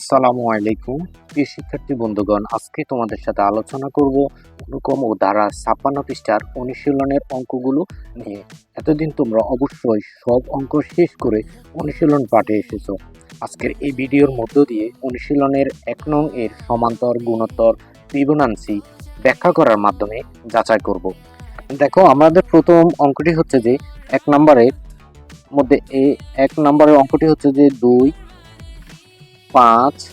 আসসালামু আলাইকুম, প্রিয় শিক্ষার্থী বন্ধুগণ। আজকে তোমাদের সাথে আলোচনা করব অনুকম ও ধারা ছাপ্পান্ন পৃষ্ঠার অনুশীলনের অঙ্কগুলো নিয়ে। এতদিন তোমরা অবশ্যই সব অঙ্ক শেষ করে অনুশীলন পাঠে এসেছ। আজকের এই ভিডিওর মধ্য দিয়ে অনুশীলনের এক নং এর সমান্তর, গুণোত্তর, ফিবোনান্সি ব্যাখ্যা করার মাধ্যমে যাচাই করব। দেখো, আমাদের প্রথম অঙ্কটি হচ্ছে যে এক নম্বরের মধ্যে এ, এক নম্বরের অঙ্কটি হচ্ছে যে দুই পাঁচ,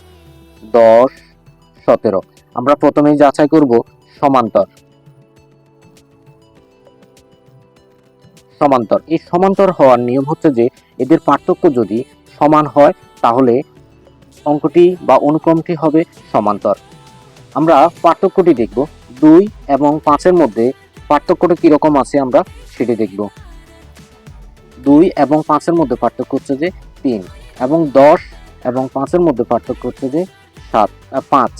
দশ, সতেরো। আমরা প্রথমেই যাচাই করব সমান্তর। সমান্তর। এই সমান্তর হওয়ার নিয়ম হচ্ছে যে, এদের পার্থক্য যদি সমান হয়, তাহলে অঙ্কটি বা অনুক্রমটি হবে সমান্তর। আমরা পার্থক্যটি দেখব। দুই এবং পাঁচের মধ্যে পার্থক্যটা কীরকম আছে আমরা সেটি দেখব। দুই এবং পাঁচের মধ্যে পার্থক্য হচ্ছে যে, তিন এবং দশ এবং পাঁচের মধ্যে পার্থক্য হচ্ছে যে সাত পাঁচ।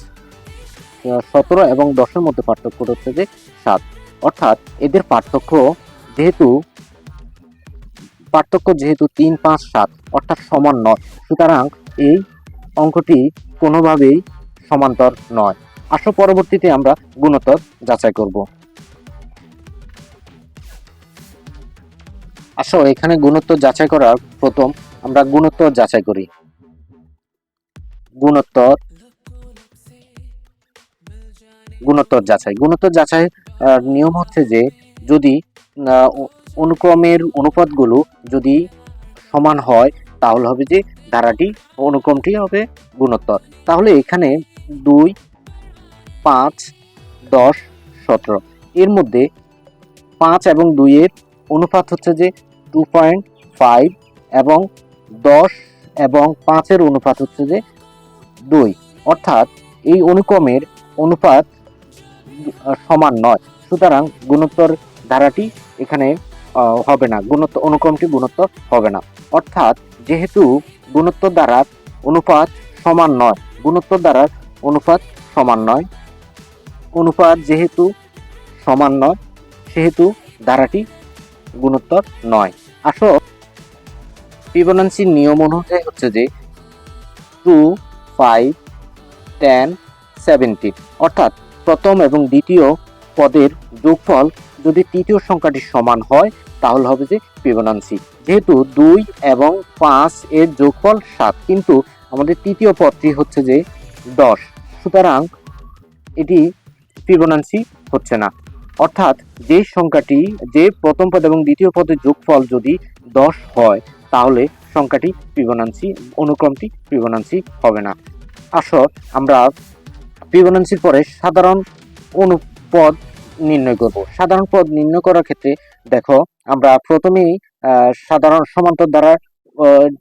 সতেরো এবং দশের মধ্যে পার্থক্য হচ্ছে যে সাত। অর্থাৎ এদের পার্থক্য যেহেতু পার্থক্য যেহেতু তিন, পাঁচ, সাত, অর্থাৎ সমান নয়। সুতরাং এই অঙ্কটি কোনোভাবেই সমান্তর নয়। আসো পরবর্তীতে আমরা গুণোত্তর যাচাই করব। আসো এখানে গুণোত্তর যাচাই করার প্রথম আমরা গুণোত্তর যাচাই করি। গুণোত্তর গুণোত্তর যাচাই। গুণোত্তর যাচাই নিয়ম হচ্ছে যে যদি অনুক্রমের অনুপাতগুলো যদি সমান হয়, তাহলে হবে যে ধারাটি অনুক্রমটি হবে গুণোত্তর। তাহলে এখানে দুই, পাঁচ, দশ, সতেরো। এর মধ্যে পাঁচ এবং দুইয়ের অনুপাত হচ্ছে যে টু পয়েন্ট ফাইভ এবং দশ এবং পাঁচের অনুপাত হচ্ছে যে দুই। অর্থাৎ এই অনুক্রমের অনুপাত সমান নয়। সুতরাং গুণোত্তর ধারাটি এখানে হবে না। গুণোত্তর, অনুক্রমটি গুণোত্তর হবে না। অর্থাৎ যেহেতু গুণোত্তর দ্বারার অনুপাত সমান নয়, গুণোত্তর দ্বারার অনুপাত সমান নয়, অনুপাত যেহেতু সমান নয়, সেহেতু ধারাটি গুণোত্তর নয়। আসো, ফিবোনান্সির নিয়ম অনুযায়ী হচ্ছে যে, টু ফাইভ টেন সেভেন্টিন অর্থাৎ প্রথম এবং দ্বিতীয় পদের যোগফল যদি তৃতীয় সংখ্যাটি সমান হয়, তাহলে হবে যে ফিবোনান্সি। যেহেতু দুই এবং পাঁচ এর যোগফল সাত, কিন্তু আমাদের তৃতীয় পদটি হচ্ছে যে দশ। সুতরাং এটি ফিবোনান্সি হচ্ছে না। অর্থাৎ যে সংখ্যাটি, যে প্রথম পদ এবং দ্বিতীয় পদের যোগফল যদি দশ হয়, তাহলে সংখ্যাটি ফিবোনান্সি, অনুক্রমটি ফিবোনান্সি হবে না। আসো, আমরা ফিবোনান্সির পরে সাধারণ অনুপদ নির্ণয় করব। সাধারণ পদ নির্ণয় করার ক্ষেত্রে দেখো, আমরা প্রথমেই সাধারণ সমান্তর দ্বারা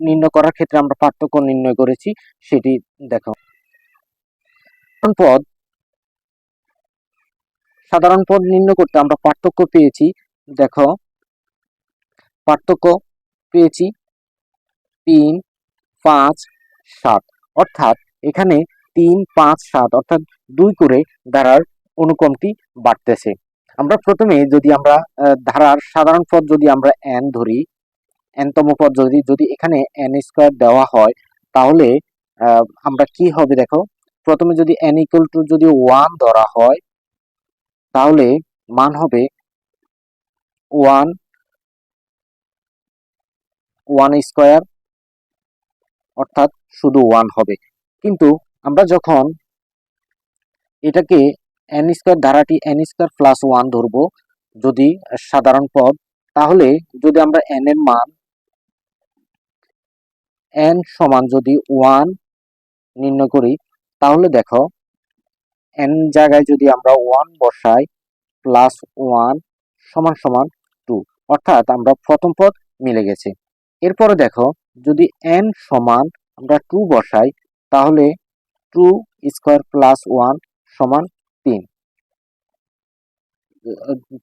নির্ণয় করার ক্ষেত্রে আমরা পার্থক্য নির্ণয় করেছি, সেটি দেখো। পদ, সাধারণ পদ নির্ণয় করতে আমরা পার্থক্য পেয়েছি, দেখো, পার্থক্য পেয়েছি তিন, পাঁচ, সাত। অর্থাৎ এখানে তিন, পাঁচ, সাত, অর্থাৎ দুই করে ধারার অনুক্রমটি বাড়তেছে। আমরা প্রথমে যদি আমরা ধারার সাধারণ পদ যদি আমরা এন ধরি এনতম পদ যদি যদি এখানে এন স্কোয়ার দেওয়া হয়, তাহলে আমরা কি হবে দেখো? প্রথমে যদি এন ইকুয়াল টু যদি ওয়ান ধরা হয়, তাহলে মান হবে ওয়ান ওয়ান স্কোয়ার অর্থাৎ শুধু ওয়ান হবে। কিন্তু আমরা যখন এটাকে এন স্কোয়ার ধারাটি এন স্কোয়ার প্লাস ওয়ান ধরবো, যদি সাধারণ পদ, তাহলে যদি আমরা এন এর মান এন সমান যদি ওয়ান নির্ণয় করি, তাহলে দেখো এন জায়গায় যদি আমরা ওয়ান বসাই প্লাস ওয়ান সমান সমান টু অর্থাৎ আমরা প্রথম পদ মিলে গেছে। এরপরে দেখো যদি এন সমান আমরা টু বসাই, তাহলে টু স্কোয়ার প্লাস ওয়ান সমান তিন।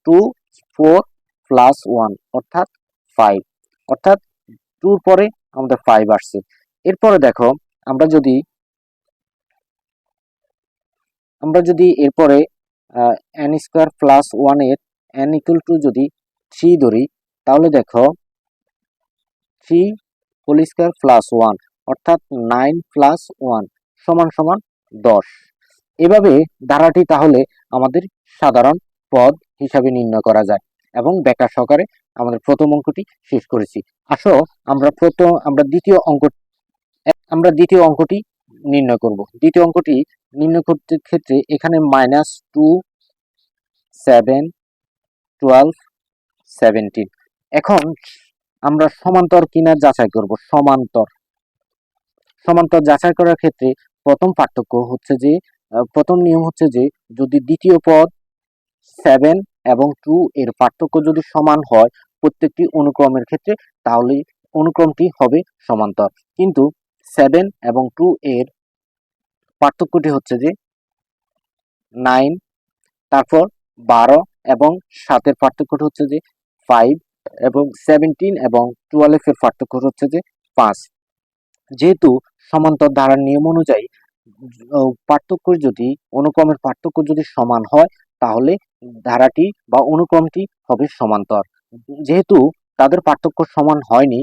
টু ফোর প্লাস ওয়ান অর্থাৎ ফাইভ অর্থাৎ টুর পরে আমাদের ফাইভ আসছে। এরপরে দেখো, আমরা যদি আমরা যদি এরপরে এন স্কোয়ার প্লাস ওয়ানের এন ইকুয়াল টু যদি থ্রি ধরি, তাহলে দেখো three whole square plus one, অর্থাৎ নাইন প্লাস ওয়ান সমান সমান দশ। এভাবে ধারাটি তাহলে আমাদের সাধারণ পদ হিসাবে নির্ণয় করা যায় এবং ব্যাখ্যা সহকারে আমাদের প্রথম অঙ্কটি শেষ করেছি। আসো, আমরা প্রথম, আমরা দ্বিতীয় অঙ্ক, আমরা দ্বিতীয় অঙ্কটি নির্ণয় করব। দ্বিতীয় অঙ্কটি নির্ণয় করতে ক্ষেত্রে এখানে minus two seven twelve seventeen এখন আমরা সমান্তর কিনা যাচাই করব, সমান্তর। সমান্তর যাচাই করার ক্ষেত্রে প্রথম পার্থক্য হচ্ছে যে প্রথম নিয়ম হচ্ছে যে, যদি দ্বিতীয় পদ সেভেন এবং টু এর পার্থক্য যদি সমান হয় প্রত্যেকটি অনুক্রমের ক্ষেত্রে, তাহলে অনুক্রমটি হবে সমান্তর। কিন্তু সেভেন এবং টু এর পার্থক্যটি হচ্ছে যে নাইন তারপর বারো এবং সাতের পার্থক্যটি হচ্ছে যে ফাইভ এবং সেভেন্টিন এবং টুয়েলভের পার্থক্য হচ্ছে যে পাঁচ। যেহেতু সমান্তর ধারার নিয়ম অনুযায়ী পার্থক্য যদি, অনুক্রমের পার্থক্য যদি সমান হয়, তাহলে ধারাটি বা অনুক্রমটি হবে সমান্তর। যেহেতু তাদের পার্থক্য সমান হয়নি,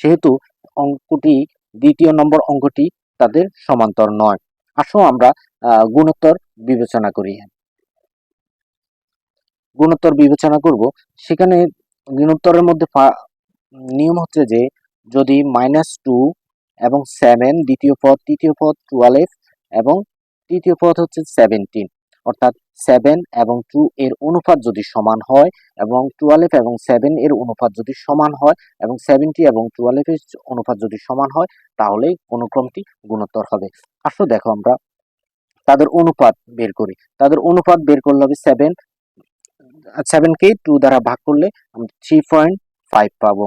সেহেতু অঙ্কটি, দ্বিতীয় নম্বর অঙ্কটি তাদের সমান্তর নয়। আসো আমরা গুণোত্তর বিবেচনা করি। গুণোত্তর বিবেচনা করব। সেখানে গুণোত্তরের মধ্যে নিয়ম হচ্ছে যে যদি মাইনাস টু এবং সেভেন দ্বিতীয় পদ, তৃতীয় পদ টুয়েলভ এবং তৃতীয় পদ হচ্ছে সেভেন্টিন অর্থাৎ সেভেন এবং টু এর অনুপাত যদি সমান হয় এবং টুয়েলভ এবং সেভেন এর অনুপাত যদি সমান হয় এবং সেভেন্টি এবং টুয়েলভ এর অনুপাত যদি সমান হয়, তাহলে অনুক্রমটি গুণোত্তর হবে। আসো দেখো আমরা তাদের অনুপাত বের করি। তাদের অনুপাত বের করলে হবে সেভেন সেভেনকে টু দ্বারা ভাগ করলে আমরা থ্রি পয়েন্ট ফাইভ পাবো।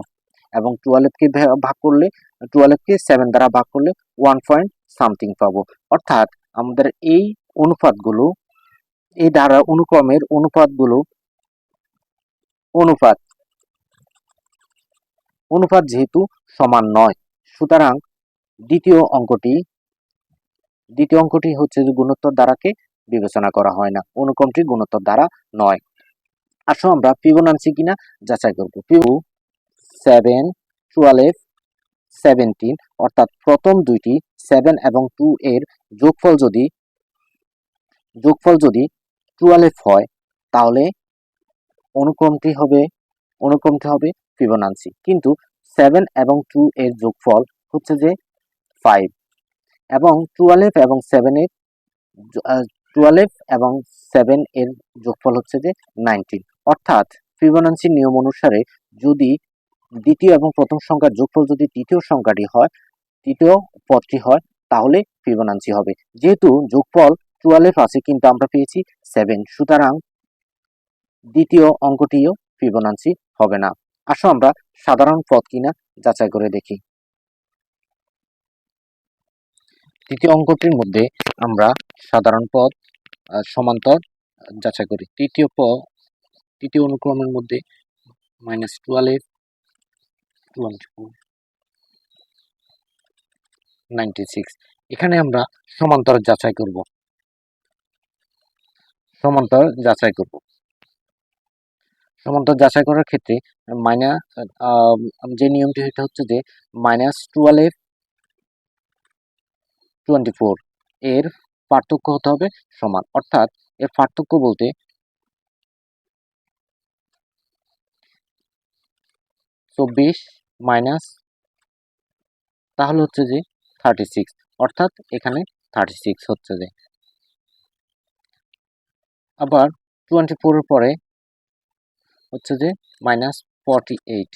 এবং টুয়েলভকে ভাগ করলে টুয়েলভকে সেভেন দ্বারা ভাগ করলে ওয়ান পয়েন্ট সামথিং পাবো। অর্থাৎ আমাদের এই অনুপাতগুলো, এই দ্বারা অনুক্রমের অনুপাতগুলো, অনুপাত অনুপাত যেহেতু সমান নয়, সুতরাং দ্বিতীয় অঙ্কটি দ্বিতীয় অঙ্কটি হচ্ছে যে গুণোত্তর দ্বারাকে বিবেচনা করা হয় না। অনুক্রমটি গুণোত্তর দ্বারা নয়। আসো আমরা ফিবোনান্সি কিনা যাচাই করব। ফিবো সেভেন টুয়েলভ সেভেন্টিন অর্থাৎ প্রথম দুইটি সেভেন এবং টু এর যোগফল যদি যোগফল যদি টুয়েলভ হয়, তাহলে অনুক্রমটি হবে অনুক্রমটি হবে ফিবোনান্সি কিন্তু সেভেন এবং টু এর যোগফল হচ্ছে যে ফাইভ এবং টুয়েলভ এবং সেভেনের টুয়েলভ এবং সেভেন এর যোগফল হচ্ছে যে নাইনটিন অর্থাৎ ফিবোনান্সি নিয়ম অনুসারে যদি দ্বিতীয় এবং প্রথম সংখ্যার যোগফল যদি তৃতীয় সংখ্যাটি হয়, তৃতীয় পদটি হয়, তাহলে ফিবোনান্সি হবে। যেহেতু যোগফল টুয়েলভ আছে, কিন্তু আমরা পেয়েছি সেভেন সুতরাং দ্বিতীয় অঙ্কটিও ফিবোনান্সি হবে না। আসো আমরা সাধারণ পদ কিনা যাচাই করে দেখি। তৃতীয় অঙ্কটির মধ্যে আমরা সাধারণ পদ সমান্তর যাচাই করি। তৃতীয় পদ তৃতীয় অনুক্রমের মধ্যে minus twelve four ninety six এখানে আমরা সমান্তর যাচাই করব। সমান্তর যাচাই করব। সমান্তর যাচাই করার ক্ষেত্রে মাইনাস যে নিয়মটি সেটা হচ্ছে যে মাইনাস টুয়েলভ টোয়েন্টি ফোর এর পার্থক্য হতে হবে সমান। অর্থাৎ এর পার্থক্য বলতে চব্বিশ মাইনাস তাহলে হচ্ছে যে থার্টি সিক্স অর্থাৎ এখানে থার্টি সিক্স হচ্ছে যে। আবার টোয়েন্টি ফোরের পরে হচ্ছে যে মাইনাস ফর্টি এইট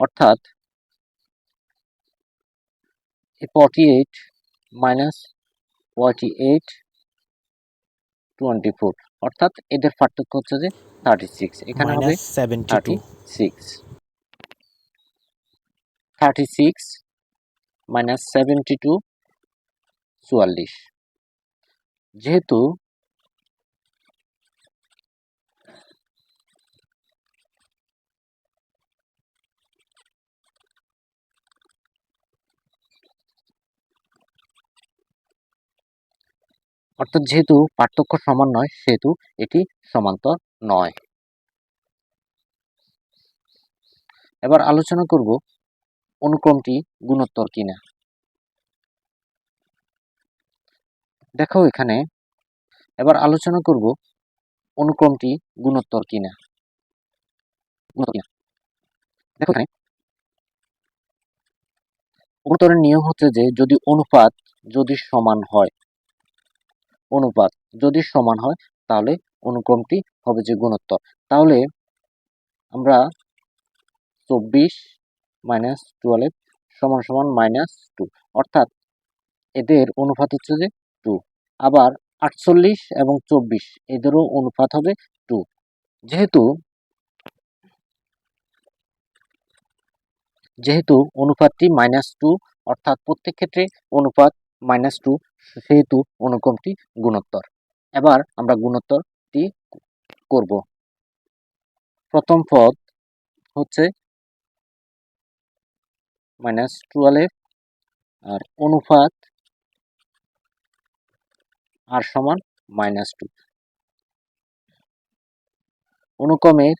অর্থাৎ এই forty eight minus forty eight twenty four অর্থাৎ এদের পার্থক্য হচ্ছে যে থার্টি সিক্স এখানে হবে minus 72 thirty six thirty six minus seventy two চুয়াল্লিশ। যেহেতু অর্থাৎ যেহেতু পার্থক্য সমান নয়, সেহেতু এটি সমান্তর নয়। এবার আলোচনা করব অনুক্রমটি গুণোত্তর কিনা? দেখো এখানে, এবার আলোচনা করব অনুক্রমটি গুণোত্তর কিনা। দেখো এখানে নিয়ম হচ্ছে যে যদি অনুপাত যদি সমান হয়, অনুপাত যদি সমান হয়, তাহলে অনুক্রমটি হবে যে গুণোত্তর। তাহলে আমরা চব্বিশ মাইনাস টুয়েলভ সমান সমান মাইনাস টু অর্থাৎ এদের অনুপাত হচ্ছে যে টু আবার আটচল্লিশ এবং চব্বিশ এদেরও অনুপাত হবে টু যেহেতু যেহেতু অনুপাতটি মাইনাস টু অর্থাৎ প্রত্যেক ক্ষেত্রে অনুপাত মাইনাস টু সেহেতু অনুক্রমটি গুণোত্তর। এবার আমরা গুণোত্তরটি করব। প্রথম পদ হচ্ছে মাইনাস টুয়েলভ আর অনুপাত আর সমান মাইনাস টু অনুক্রমের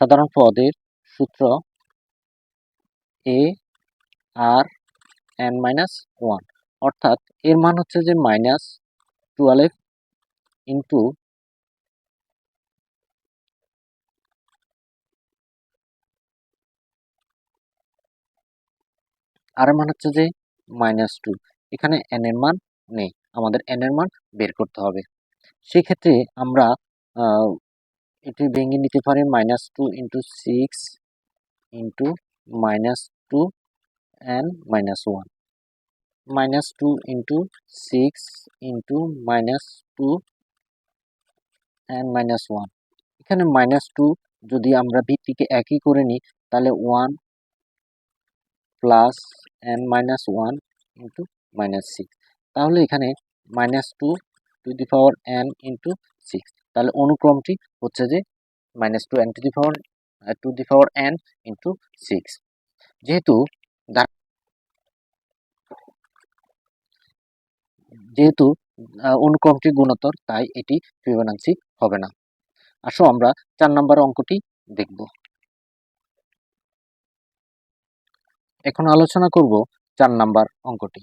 সাধারণ পদের সূত্র A R N minus one অর্থাৎ এর মান হচ্ছে যে মাইনাস টুয়েলভ ইন্টু আর মান হচ্ছে যে মাইনাস টু এখানে এন এর মান নেই, আমাদের এন এর মান বের করতে হবে। সেক্ষেত্রে আমরা এটি ভেঙে নিতে পারি minus two into six into minus two and minus one minus two into six into minus two and minus one এখানে মাইনাস টু যদি আমরা ভিত্তিকে একই করে নিই, তাহলে one plus N minus one into minus six তাহলে এখানে minus two to the power N into six তাহলে অনুক্রমটি হচ্ছে যে minus two N to the power to the power N into six যেহেতু যেহেতু অনুক্রমটি গুণোত্তর, তাই এটি ফিবোনাক্সি হবে না। আসো আমরা চার নম্বর অঙ্কটি দেখব। এখন আলোচনা করব চার নাম্বার অঙ্কটি।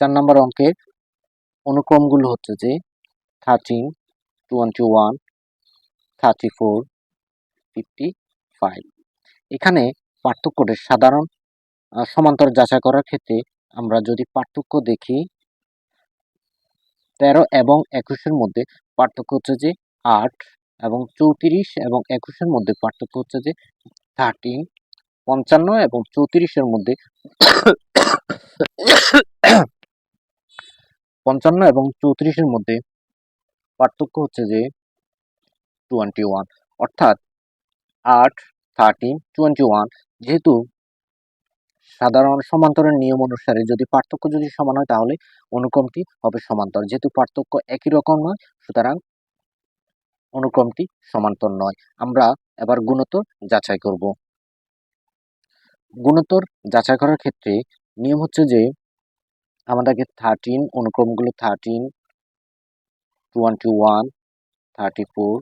চার নাম্বার অঙ্কের অনুক্রমগুলো হচ্ছে যে thirteen twenty one thirty four fifty five এখানে পার্থক্যটি সাধারণ সমান্তর যাচাই করার ক্ষেত্রে আমরা যদি পার্থক্য দেখি, তেরো এবং একুশের মধ্যে পার্থক্য হচ্ছে যে আট এবং চৌত্রিশ এবং একুশের মধ্যে পার্থক্য হচ্ছে যে থার্টিন পঞ্চান্ন এবং চৌত্রিশের মধ্যে পঞ্চান্ন এবং চৌত্রিশের মধ্যে পার্থক্য হচ্ছে যে টোয়েন্টি ওয়ান অর্থাৎ আট থার্টিন টোয়েন্টি ওয়ান যেহেতু সাধারণ সমান্তরের নিয়ম অনুসারে যদি পার্থক্য যদি সমান হয় তাহলে অনুক্রমটি হবে সমান্তর যেহেতু পার্থক্য একই রকম নয়, সুতরাং অনুক্রমটি সমান্তর নয়। আমরা এবার গুণোত্তর যাচাই করব। গুণোত্তর যাচাই করার ক্ষেত্রে নিয়ম হচ্ছে যে, আমাদেরকে thirteen অনুক্রমগুলো thirteen twenty one thirty four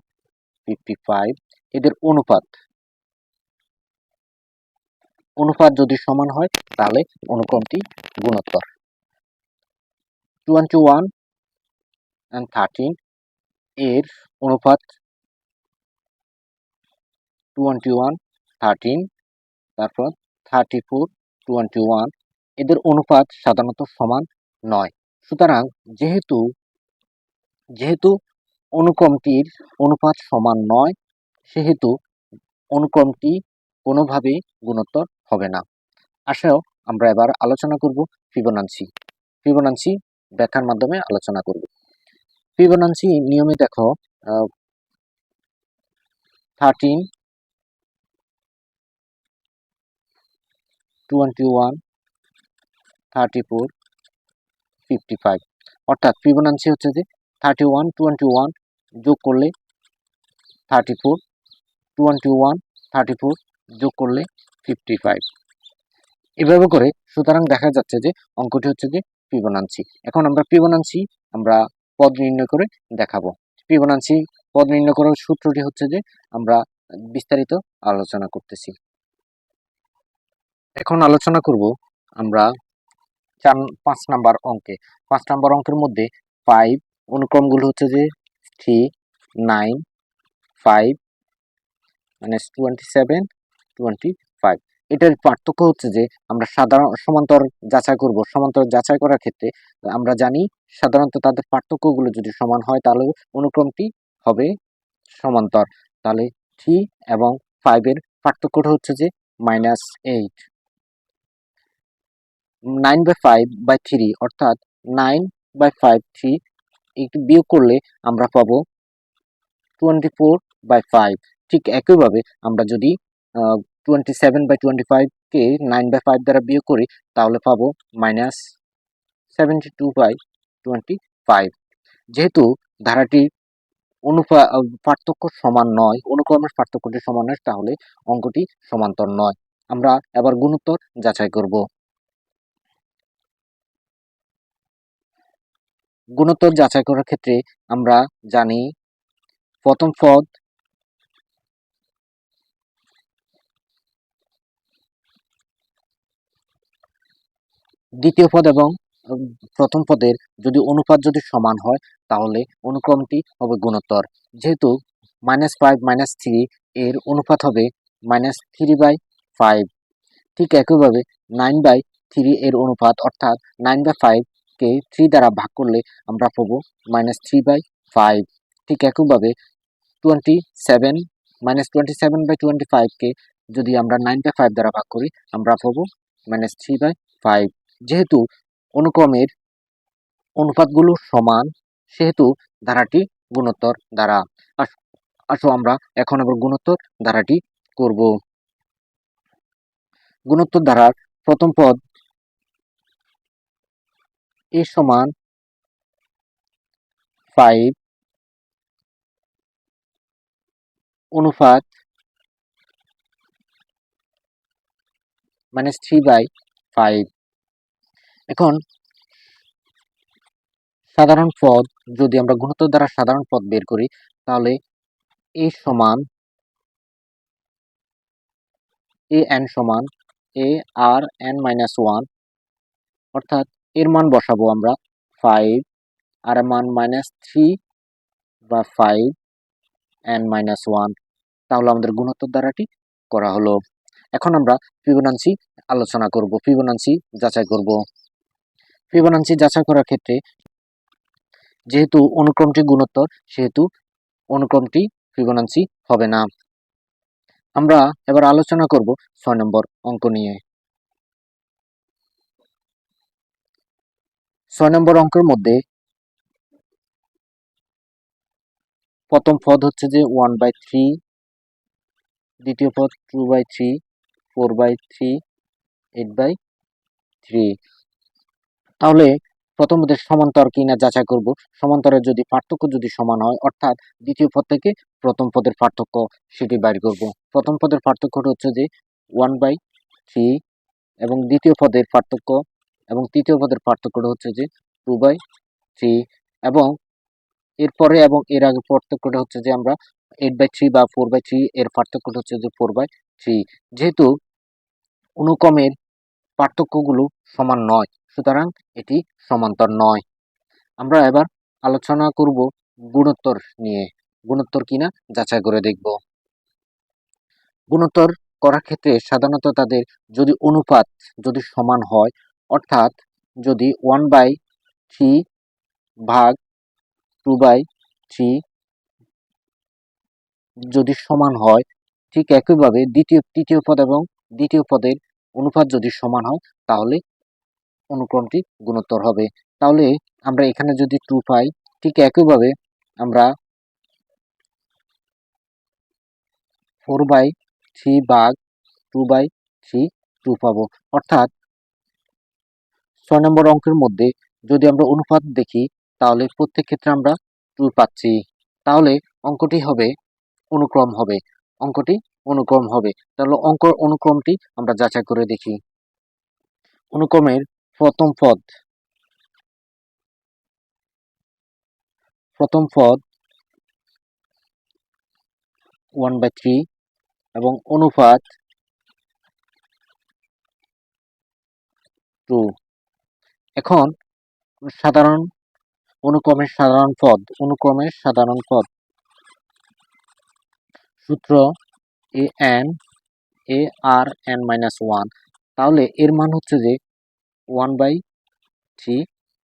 fifty five এদের অনুপাত। অনুপাত যদি সমান হয়, তাহলে অনুক্রমটি গুণোত্তর। টোয়েন্টি ওয়ান অ্যান্ড থার্টিন এর অনুপাত টোয়েন্টি ওয়ান থার্টিন তারপর থার্টি ফোর টোয়েন্টি ওয়ান এদের অনুপাত সাধারণত সমান নয়। সুতরাং যেহেতু যেহেতু অনুক্রমটির অনুপাত সমান নয়, সেহেতু অনুক্রমটি কোনোভাবেই গুণোত্তর হবে না। আসেও আমরা এবার আলোচনা করব ফিবোনান্সি। ফিবোনান্সি ব্যাখ্যার মাধ্যমে আলোচনা করব। ফিবোনান্সি নিয়মে দেখো thirteen twenty one thirty four fifty five অর্থাৎ ফিবোনান্সি হচ্ছে যে থার্টি ওয়ান টোয়েন্টি ওয়ান যোগ করলে thirty four twenty one thirty four যোগ করলে ফিফটি ফাইভ এভাবে করে সুতরাং দেখা যাচ্ছে যে অঙ্কটি হচ্ছে যে ফিবোনান্সি এখন আমরা ফিবোনান্সি আমরা পদ নির্ণয় করে দেখাবো। ফিবোনান্সি পদ নির্ণয় করার সূত্রটি হচ্ছে যে, আমরা বিস্তারিত আলোচনা করতেছি। এখন আলোচনা করব আমরা চার, পাঁচ নাম্বার অঙ্কে। পাঁচ নাম্বার অঙ্কের মধ্যে ফাইভ অনুক্রমগুলো হচ্ছে যে থ্রি নাইন ফাইভ মানে টোয়েন্টি সেভেন টোয়েন্টি এটার পার্থক্য হচ্ছে যে, আমরা সাধারণ, সমান্তর যাচাই করব। সমান্তর যাচাই করার ক্ষেত্রে আমরা জানি সাধারণত তাদের পার্থক্যগুলো যদি সমান হয়, তাহলে অনুক্রমটি হবে সমান্তর। তাহলে থ্রি এবং ফাইভের পার্থক্যটা হচ্ছে যে minus eight. Nine by five by three, অর্থাৎ নাইন বাই ফাইভ থ্রি একটু বিয়োগ করলে আমরা পাবো টোয়েন্টি ফোর বাই ফাইভ। ঠিক একইভাবে আমরা যদি টোয়েন্টি সেভেন বাই টোয়েন্টি ফাইভকে নাইন বাই ফাইভ দ্বারা বিয়োগ করি, তাহলে পাবো minus seventy two by twenty five যেহেতু ধারাটি অনুপা পার্থক্য সমান নয় অনুক্রমের পার্থক্যটি সমান নয়, তাহলে অঙ্কটি সমান্তর নয়। আমরা এবার গুণোত্তর যাচাই করব। গুণোত্তর যাচাই করার ক্ষেত্রে আমরা জানি প্রথম পদ দ্বিতীয় পদ এবং প্রথম পদের যদি অনুপাত যদি সমান হয়, তাহলে অনুক্রমটি হবে গুণোত্তর। যেহেতু মাইনাস ফাইভ মাইনাস থ্রি এর অনুপাত হবে মাইনাস থ্রি বাই ফাইভ ঠিক একইভাবে নাইন বাই থ্রি এর অনুপাত, অর্থাৎ নাইন বাই ফাইভকে থ্রি দ্বারা ভাগ করলে আমরা পাবো মাইনাস থ্রি বাই ফাইভ ঠিক একইভাবে twenty seven minus twenty seven by twenty ফাইভকে যদি আমরা নাইন বাই ফাইভ দ্বারা ভাগ করি, আমরা পাবো মাইনাস থ্রি বাই ফাইভ যেহেতু অনুক্রমের অনুপাতগুলো সমান, সেহেতু ধারাটি গুণোত্তর দ্বারা। আসো আমরা এখন আবার গুণোত্তর ধারাটি করব। গুণোত্তর ধারার প্রথম পদ এ সমান ফাইভ অনুপাত মাইনাস থ্রি বাই ফাইভ এখন, সাধারণ পদ, যদি আমরা গুণোত্তর দ্বারা সাধারণ পদ বের করি, তাহলে এ সমান এ এন সমান A R N minus one অর্থাৎ এর মান বসাবো আমরা ফাইভ আর মান মাইনাস থ্রি বা ফাইভ এন মাইনাস ওয়ান তাহলে আমাদের গুণোত্তর দ্বারাটি করা হলো। এখন আমরা ফিবোনান্সি আলোচনা করব ফিবোনান্সি যাচাই করব। ফিবোনান্সি যাচাই করার ক্ষেত্রে যেহেতু অনুক্রমটি গুণোত্তর, সেহেতু অনুক্রমটি ফিবোনান্সি হবে না। আমরা এবার আলোচনা করব ছয় নম্বর অঙ্ক নিয়ে। ছয় নম্বর অঙ্কের মধ্যে প্রথম পদ হচ্ছে যে ওয়ান বাই থ্রি, দ্বিতীয় পদ two by three, four by three, eight by three. তাহলে প্রথম পদের সমান্তর কিনা যাচাই করব। সমান্তরের যদি পার্থক্য যদি সমান হয়, অর্থাৎ দ্বিতীয় পদ থেকে প্রথম পদের পার্থক্য সেটি বাইর করব। প্রথম পদের পার্থক্যটা হচ্ছে যে ওয়ান বাই থ্রি এবং দ্বিতীয় পদের পার্থক্য এবং তৃতীয় পদের পার্থক্যটা হচ্ছে যে টু বাই থ্রি এবং এরপরে এবং এর আগে পার্থক্যটা হচ্ছে যে আমরা এইট বাই থ্রি বা ফোর বাই থ্রি এর পার্থক্যটা হচ্ছে যে ফোর বাই থ্রি যেহেতু অনুক্রমের পার্থক্যগুলো সমান নয় সুতরাং এটি সমান্তর নয়। আমরা এবার আলোচনা করব গুণোত্তর নিয়ে। গুণোত্তর কিনা যাচাই করে দেখব। গুণোত্তর করার ক্ষেত্রে সাধারণত তাদের যদি অনুপাত যদি সমান হয়, অর্থাৎ যদি ওয়ান বাই থ্রি ভাগ টু বাই থ্রি যদি সমান হয়, ঠিক একইভাবে দ্বিতীয়, তৃতীয় পদ এবং দ্বিতীয় পদের অনুপাত যদি সমান হয়, তাহলে অনুক্রমটি গুণোত্তর হবে। তাহলে আমরা এখানে যদি টু পাই, ঠিক একইভাবে আমরা ফোর বাই থ্রি ভাগ টু বাই থ্রি টু পাবো। অর্থাৎ ছয় নম্বর অঙ্কের মধ্যে যদি আমরা অনুপাত দেখি, তাহলে প্রত্যেক ক্ষেত্রে আমরা টু পাচ্ছি। তাহলে অঙ্কটি হবে অনুক্রম হবে। অঙ্কটি অনুক্রম হবে। তাহলে অঙ্ক অনুক্রমটি আমরা যাচাই করে দেখি। অনুক্রমের প্রথম পদ। প্রথম পদ ওয়ান বাই থ্রি এবং অনুপাত টু এখন সাধারণ অনুক্রমের সাধারণ পদ, অনুক্রমের সাধারণ পদ। সূত্র A N A R N minus one তাহলে এর মান হচ্ছে যে ওয়ান বাই থ্রি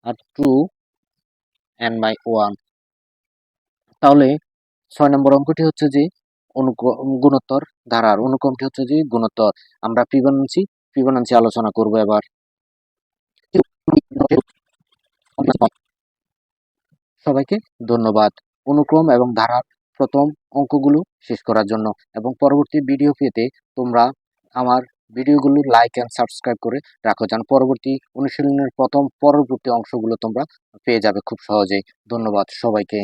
আর টু এন বাই ওয়ান তাহলে ছয় নম্বর অঙ্কটি হচ্ছে যে গুণোত্তর ধারার। অনুক্রমটি হচ্ছে যে গুণোত্তর। আমরা ফিবোনাচি ফিবোনাচি আলোচনা করব এবার। সবাইকে ধন্যবাদ। অনুক্রম এবং ধারার প্রথম অঙ্কগুলো শেষ করার জন্য। এবং পরবর্তী ভিডিও পেতে তোমরা আমার ভিডিওগুলো লাইক অ্যান্ড সাবস্ক্রাইব করে রাখো। যেন পরবর্তী অনুশীলনের প্রথম পরবর্তী অংশগুলো তোমরা পেয়ে যাবে খুব সহজেই। ধন্যবাদ সবাইকে।